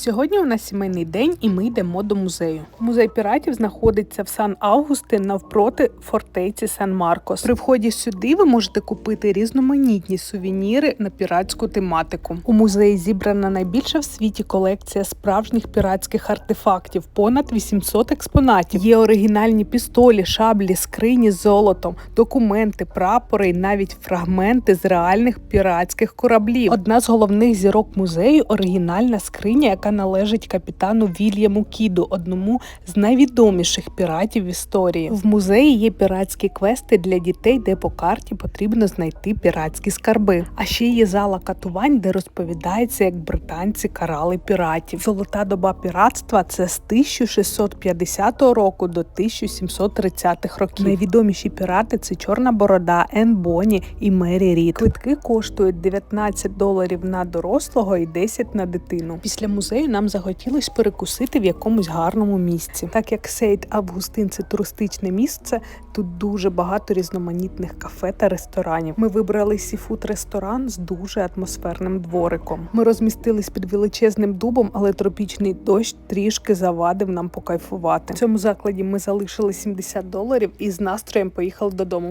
Сьогодні у нас сімейний день, і ми йдемо до музею. Музей піратів знаходиться в Сан Августин навпроти фортеці Сан Маркос. При вході сюди ви можете купити різноманітні сувеніри на піратську тематику. У музеї зібрана найбільша в світі колекція справжніх піратських артефактів, понад 800 експонатів. Є оригінальні пістолі, шаблі, скрині з золотом, документи, прапори і навіть фрагменти з реальних піратських кораблів. Одна з головних зірок музею оригінальна скриня, яка належить капітану Вільяму Кіду, одному з найвідоміших піратів в історії. В музеї є піратські квести для дітей, де по карті потрібно знайти піратські скарби. А ще є зала катувань, де розповідається, як британці карали піратів. Золота доба піратства це з 1650 року до 1730-х років. Найвідоміші пірати це Чорна Борода, Ен Боні і Мері Рід. Квитки коштують 19 доларів на дорослого і 10 на дитину. Після музею нам захотілось перекусити в якомусь гарному місці. Так як Сейт Августин це туристичне місце, тут дуже багато різноманітних кафе та ресторанів. Ми вибрали сіфуд ресторан з дуже атмосферним двориком. Ми розмістились під величезним дубом, але тропічний дощ трішки завадив нам покайфувати. В цьому закладі ми залишили 70 доларів і з настроєм поїхали додому.